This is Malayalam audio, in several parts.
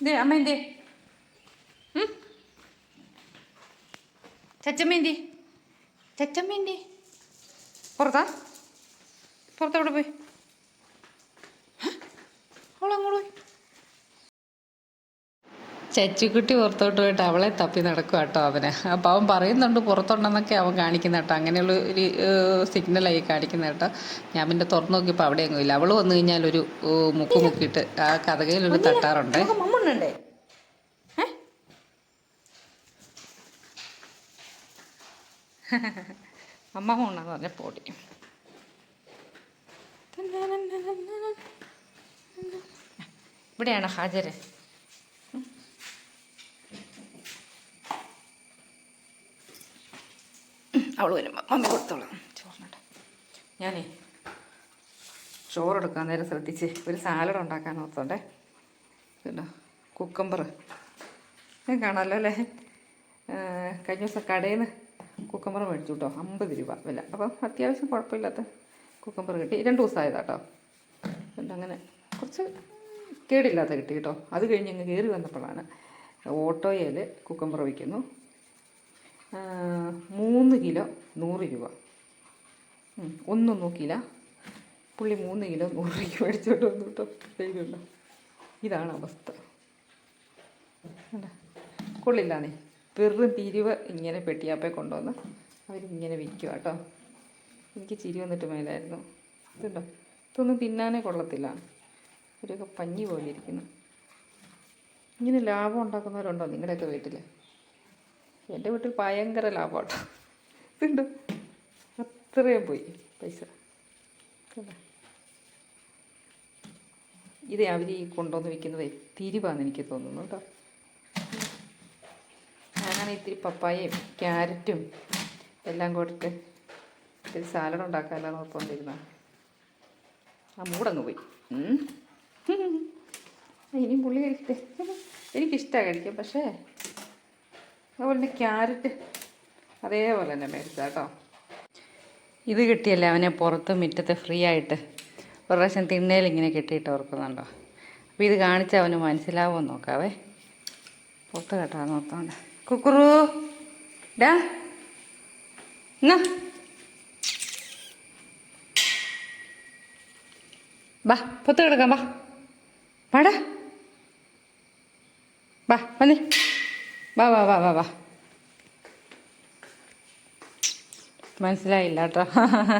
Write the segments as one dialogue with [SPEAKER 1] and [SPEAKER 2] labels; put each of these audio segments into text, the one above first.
[SPEAKER 1] ഇത് അമ്മ എന്തേ? ചച്ചമ്മ എന്തേ? ചച്ചമ്മ എന്തേ? പുറത്താ? പുറത്തവിടെ പോയി? അവളങ്ങോട്ട് പോയി? ചച്ചുക്കുട്ടി പുറത്തോട്ട് പോയിട്ട് അവളെ തപ്പി നടക്കും കേട്ടോ അവന്. അപ്പോൾ അവൻ പറയുന്നുണ്ട് പുറത്തുണ്ടെന്നൊക്കെ അവൻ കാണിക്കുന്ന കേട്ടോ അങ്ങനെയുള്ള ഒരു സിഗ്നലായി കാണിക്കുന്ന കേട്ടോ ഞാൻ പിന്നെ തുറന്നു നോക്കിയപ്പോൾ അവിടെ അങ്ങും ഇല്ല. അവൾ വന്നു കഴിഞ്ഞാൽ ഒരു മുക്കുമുക്കിയിട്ട് മുക്ക് മുക്കിയിട്ട് ആ കഥകയിലൊരു തട്ടാറുണ്ട്.
[SPEAKER 2] മമ്മണ്ണുണ്ടേ
[SPEAKER 1] അമ്മ പോണെന്ന് പറഞ്ഞ പൊടി. ഇവിടെയാണ് ഹാജര്? അവൾ വരുമ്പോൾ മമ്മി കൊടുത്തോളാം. ചോറിനോട്ടെ. ഞാനേ ചോറെടുക്കാൻ നേരം ശ്രദ്ധിച്ച് ഒരു സാലഡ് ഉണ്ടാക്കാൻ ഓർത്തോണ്ടേ. പിന്നെ കുക്കമ്പർ. കാണാമല്ലോ അല്ലേ? കഴിഞ്ഞ ദിവസം കടയിൽ നിന്ന് കുക്കമ്പർ മേടിച്ചു കേട്ടോ അമ്പത് രൂപ വില. അപ്പം അത്യാവശ്യം കുഴപ്പമില്ലാത്ത കുക്കമ്പർ കിട്ടി. രണ്ട് ദിവസമായതാട്ടോ. എന്നിട്ട് അങ്ങനെ കുറച്ച് കേടില്ലാത്ത കിട്ടി കേട്ടോ അത് കഴിഞ്ഞ് ഇങ്ങ് കയറി വന്നപ്പോഴാണ് ഓട്ടോയിൽ കുക്കമ്പർ വയ്ക്കുന്നു. മൂന്ന് കിലോ നൂറ് രൂപ. ഒന്നും നോക്കിയില്ല. പുള്ളി മൂന്ന് കിലോ നൂറ് രൂപ മേടിച്ചോണ്ട് വന്നു കേട്ടോ ഇതാണ് അവസ്ഥ? കൊള്ളില്ലാന്നേ. വെറും തിരിവ് ഇങ്ങനെ പെട്ടിയാപ്പേ കൊണ്ടുവന്ന് അവരിങ്ങനെ വിൽക്കുക കേട്ടോ. എനിക്ക് ചിരി വന്നിട്ട് മേലായിരുന്നു. ഇതുണ്ടോ? ഇതൊന്നും തിന്നാനേ കൊള്ളത്തില്ല. ഇവരൊക്കെ പഞ്ഞി പോലെ ഇരിക്കുന്നു. ഇങ്ങനെ ലാഭം ഉണ്ടാക്കുന്നവരുണ്ടോ നിങ്ങളുടെയൊക്കെ വീട്ടിൽ എന്റെ വീട്ടിൽ ഭയങ്കര ലാഭം കേട്ടോ. ഇതുണ്ട്. അത്രയും പോയി പൈസ? ഇത് അവർ ഈ കൊണ്ടുവന്ന് വിൽക്കുന്നതേ തിരിവാന്ന് എനിക്ക് തോന്നുന്നു കേട്ടോ. ഞാനാണ് ഇത്തിരി പപ്പായയും ക്യാരറ്റും എല്ലാം കൊടുത്ത് ഇത്തിരി സാലഡ് ഉണ്ടാക്കാമല്ലോ നോക്കൊണ്ടിരുന്ന ആ മൂടങ്ങ് പോയി. ഇനിയും പുള്ളി കഴിക്കട്ടെ. എനിക്കിഷ്ടമാണ് കഴിക്കാൻ പക്ഷേ അതുപോലെ തന്നെ ക്യാരറ്റ് അതേപോലെ തന്നെ മേടിച്ച കേട്ടോ. ഇത് കിട്ടിയല്ലേ അവനെ പുറത്ത് മുറ്റത്ത് ഫ്രീ ആയിട്ട്. ഒരു പ്രാവശ്യം തിണ്ണയിൽ ഇങ്ങനെ കെട്ടിയിട്ട് ഓർക്കുന്നുണ്ടോ? അപ്പോൾ ഇത് കാണിച്ച് അവന് മനസ്സിലാവുമെന്ന് നോക്കാവേ. പുറത്ത് കേട്ടോ ഓർത്തോണ്ട് കുക്കുറു ഡാ എന്നാ ബാ പൊത്ത് കിടക്കാം ബാ വാടാ ബാ വന്നേ വാ വാ വാ വാ ബാ മനസ്സിലായില്ല കേട്ടോ.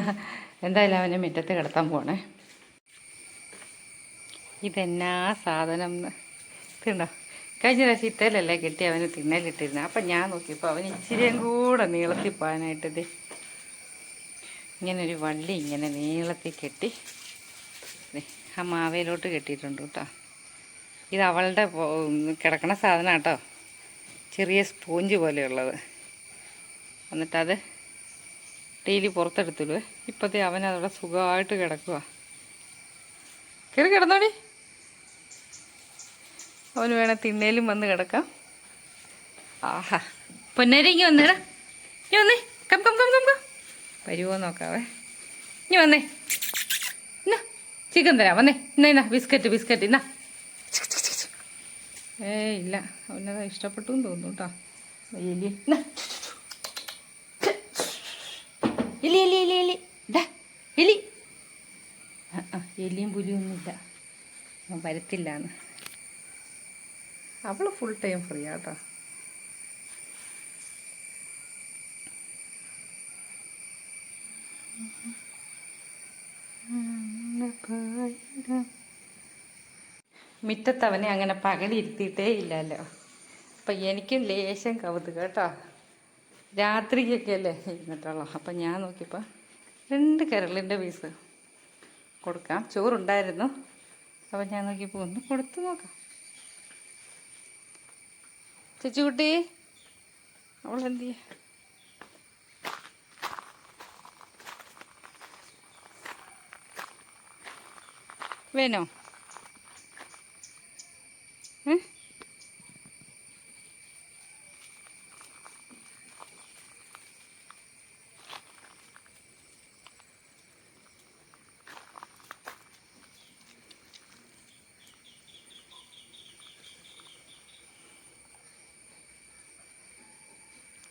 [SPEAKER 1] എന്തായാലും അവനെ മുറ്റത്ത് കിടത്താൻ പോണേ. ഇതെന്നാ സാധനം എന്ന്. കഴിഞ്ഞ പ്രാവശ്യം ഇത്തലല്ലേ കെട്ടി അവന് തിന്നലിട്ടിരുന്നത് അപ്പം ഞാൻ നോക്കിയപ്പോൾ അവൻ ഇച്ചിരിയും കൂടെ നീളത്തിൽ പോകാനായിട്ടത് ഇങ്ങനൊരു വള്ളി ഇങ്ങനെ നീളത്തിൽ കെട്ടി ആ മാവയിലോട്ട് കെട്ടിയിട്ടുണ്ട് കേട്ടോ. ഇത് അവളുടെ കിടക്കണ സാധനം കേട്ടോ ചെറിയ സ്പോഞ്ച് പോലെയുള്ളത്. എന്നിട്ടത് ഡെയിലി പുറത്തെടുത്തുള്ളൂ ഇപ്പോഴത്തെ അവൻ അതവിടെ സുഖമായിട്ട് കിടക്കുക കയറി കിടന്നോടി. അവന് വേണേ തിന്നേലും വന്ന് കിടക്കാം. ആഹാ. പൊന്നേരി ഇങ്ങി വന്നേടാ. ഇനി വന്നേ. Come come come come come. വരുമോ നോക്കാവേ. ഇനി വന്നേ. എന്നാ ചിക്കൻ തരാം. വന്നേ. ഇന്നാ ഇന്നാ ബിസ്ക്കറ്റ് ബിസ്ക്കറ്റ് ഇന്നാ. ഏ ഇല്ല. അവനത് ഇഷ്ടപ്പെട്ടു എന്ന് തോന്നുന്നു കേട്ടോ. എലി ഇല്ല? എലി എലി എലി എലി. ഡാ എലി. ആ ആ എലിയും പുലിയൊന്നുമില്ല അവൻ വരത്തില്ലാന്ന് അവൾ ഫുൾ ടൈം ഫ്രീ ആട്ടോ. മിറ്റത്തവനെ അങ്ങനെ പകലിരുത്തിയിട്ടേ ഇല്ലല്ലോ. അപ്പം എനിക്കും ലേശം കവുത് കേട്ടോ. രാത്രിക്കൊക്കെ അല്ലേ ഇരുന്നിട്ടുള്ളൂ. അപ്പം ഞാൻ നോക്കിയപ്പോൾ രണ്ട് കരളിന്റെ പീസ് കൊടുക്കാം. ചോറുണ്ടായിരുന്നു. അപ്പം ഞാൻ നോക്കിയപ്പോൾ ഒന്ന് കൊടുത്തു നോക്കാം. ചേച്ചിക്കുട്ടി. അവളെന്ത് ചെയ്യ വേനോ? ഏ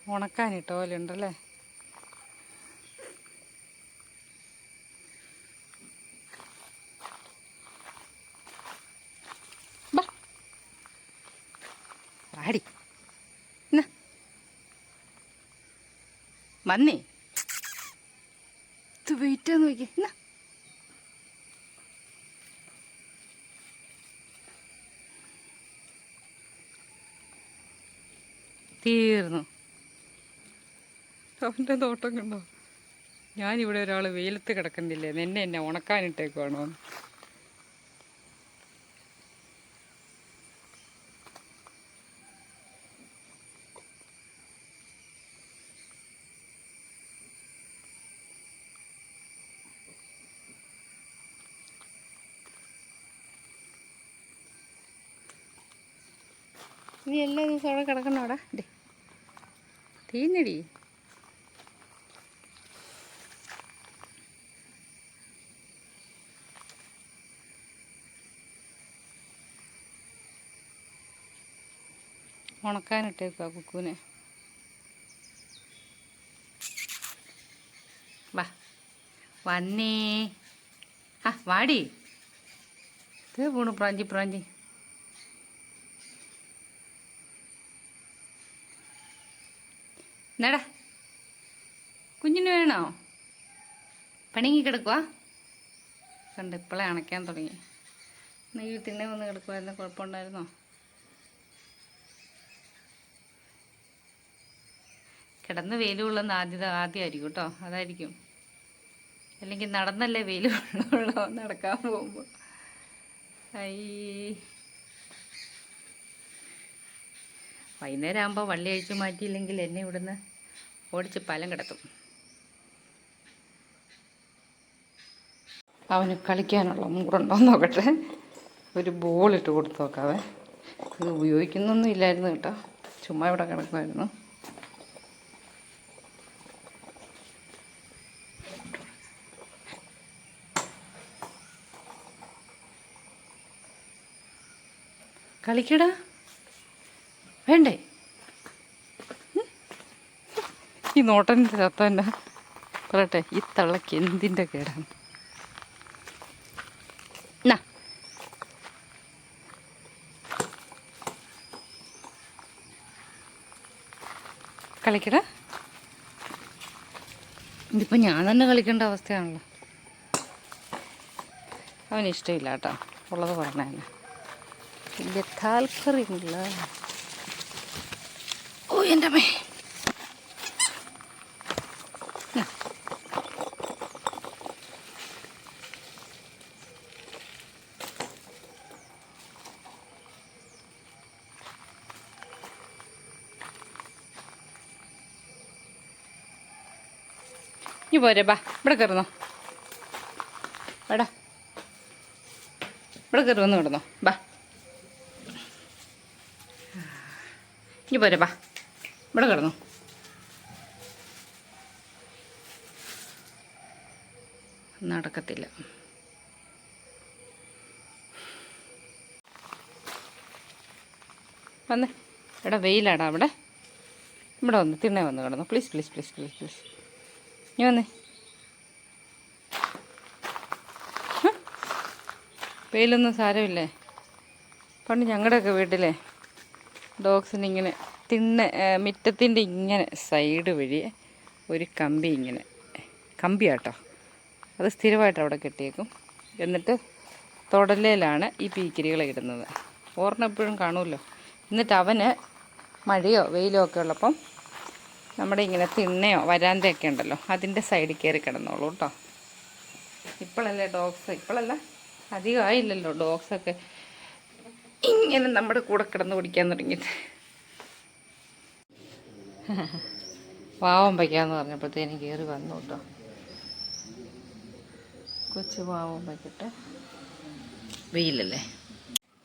[SPEAKER 1] ഉണക്കാനിട്ട പോലെ ഉണ്ടല്ലേ എന്നാ. വന്നേ. ഇത് വെയിറ്റ് നോക്കി തീർന്നു. അവന്റെ തോട്ടം കണ്ടോ? ഞാനിവിടെ ഒരാൾ വെയിലത്ത് കിടക്കുന്നില്ലേ? എന്നെ എന്നെ ഉണക്കാനിട്ടേക്കുവാണോ? നീ എല്ലാ ദിവസവും അവിടെ കിടക്കണോടാ തീന്നടി ഉണക്കാനിട്ടേക്കുക കുക്കുവിനെ. വാ. വന്നേ. ആ വാടി. ഇത് പോണു പ്രാഞ്ചി പ്രാഞ്ചി. എന്നാടാ കുഞ്ഞിന് വേണോ? പണിങ്ങി കിടക്കുക കണ്ട് ഇപ്പോഴേ അണയ്ക്കാൻ തുടങ്ങി. നീ തിന്നെ വന്ന് കിടക്കുമായിരുന്നു കുഴപ്പമുണ്ടായിരുന്നോ? കിടന്ന് വെയിൽ കൊള്ളുന്ന ആദ്യത ആദ്യമായിരിക്കും കേട്ടോ. അതായിരിക്കും. അല്ലെങ്കിൽ നടന്നല്ലേ വെയിൽ കൊള്ളുള്ളൂ നടക്കാൻ പോകുമ്പോൾ ഐ. വൈകുന്നേരം ആകുമ്പോൾ വള്ളി അഴിച്ചു മാറ്റിയില്ലെങ്കിൽ എന്നെ ഇവിടുന്ന് ഓടിച്ച് പലം കിടത്തും. അവന് കളിക്കാനുള്ള മൂടുണ്ടോ നോക്കട്ടെ. ഒരു ബോൾ ഇട്ട് കൊടുത്ത് നോക്കാവേ ഇത് ഉപയോഗിക്കുന്നൊന്നും ഇല്ലായിരുന്നു കേട്ടോ. ചുമ്മാ ഇവിടെ കിടക്കുമായിരുന്നു കളിക്കടാ. വേണ്ടേ? ഈ നോട്ടന്റെ ചത്ത തന്നെ. പറയട്ടെ ഈ തള്ളക്ക് എന്തിന്റെ കേടാണ്? എന്നാ കളിക്കടാ. ഇതിപ്പോൾ ഞാൻ തന്നെ കളിക്കേണ്ട അവസ്ഥയാണല്ലോ. അവന് ഇഷ്ടമില്ല കേട്ടോ ഉള്ളത് പറഞ്ഞതന്നെ. വലിയ താല്പര്യമില്ല ഓ എന്റെ അമ്മേ. ഇനി പോരെ ബാ. ഇവിടെ കയറുന്നോ? വേടാ ഇവിടെ കയറി വന്ന് കിടന്നോ. ബാ. നീ പോരെ ഇവിടെ കിടന്നു. നടക്കത്തില്ല. വന്നേ. എടാ വെയിലാടാ അവിടെ. ഇവിടെ വന്ന് തിണ്ണേ വന്ന് കിടന്നു. Please please please please please നീ വന്നേ? വെയിലൊന്നും സാരമില്ലേ? പണ്ട് ഞങ്ങളുടെയൊക്കെ വീട്ടിലെ ഡോഗ്സിന് ഇങ്ങനെ തിണ്ണ മുറ്റത്തിന്റെ ഇങ്ങനെ സൈഡ് വഴി ഒരു കമ്പി ഇങ്ങനെ കമ്പിയാട്ടോ. അത് സ്ഥിരമായിട്ട് അവിടെ കെട്ടിയേക്കും. എന്നിട്ട് തൊടലയിലാണ് ഈ പീക്കിരികളെ ഇടുന്നത്. ഓർണ എപ്പോഴും കാണുമല്ലോ. എന്നിട്ട് അവന് മഴയോ വെയിലോ ഒക്കെ ഉള്ളപ്പം നമ്മുടെ ഇങ്ങനെ തിണ്ണയോ വരാന്തയൊക്കെ ഉണ്ടല്ലോ അതിന്റെ സൈഡിൽ കയറി കിടന്നോളൂ കേട്ടോ ഇപ്പോഴല്ലേ ഡോഗ്സ് ഇപ്പോഴല്ല അധികമായില്ലല്ലോ ഡോഗ്സൊക്കെ. ഇങ്ങനെ നമ്മുടെ കൂടെ കിടന്ന് കുടിക്കാൻ തുടങ്ങിയത്. പാവം വയ്ക്കാന്ന് പറഞ്ഞപ്പോഴത്തേനും കയറി വന്നു കേട്ടോ. കൊച്ചു പാവം വയ്ക്കട്ടെ വെയിലല്ലേ?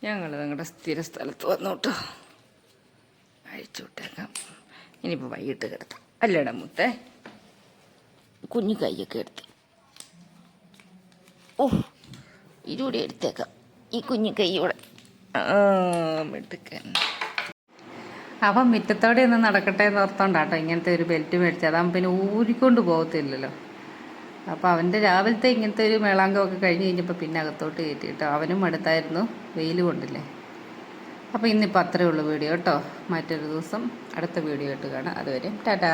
[SPEAKER 1] ഞങ്ങൾ നിങ്ങളുടെ സ്ഥിര സ്ഥലത്ത് വന്നു കേട്ടോ. അഴിച്ചു വിട്ടേക്കാം. ഇനിയിപ്പോൾ വൈകിട്ട് കിടത്താം. അല്ലേടാ മുത്തേ? കുഞ്ഞു കൈയൊക്കെ എടുത്ത്. ഓ ഇതുകൂടി എടുത്തേക്കാം. ഈ കുഞ്ഞു കൈയോടെ
[SPEAKER 2] അപ്പം മുറ്റത്തോടെ ഒന്ന് നടക്കട്ടെ എന്ന് ഓർത്തോണ്ടാട്ടോ ഇങ്ങനത്തെ ഒരു ബെൽറ്റ് മേടിച്ചത്. അതാകുമ്പോൾ പിന്നെ ഊരിക്കൊണ്ട് പോകത്തില്ലല്ലോ. അപ്പോൾ അവന്റെ രാവിലത്തെ ഇങ്ങനത്തെ ഒരു മേളാങ്കമൊക്കെ കഴിഞ്ഞ് കഴിഞ്ഞപ്പോൾ പിന്നെ അകത്തോട്ട് കയറ്റി കേട്ടോ അവനും മടുത്തായിരുന്നു. വെയിൽ കൊണ്ടില്ലേ. അപ്പോൾ ഇന്നിപ്പോൾ അത്രയേ ഉള്ളൂ വീഡിയോ കേട്ടോ. മറ്റൊരു ദിവസം അടുത്ത വീഡിയോ ആയിട്ട് കാണാം. അതുവരെ ടാറ്റാ.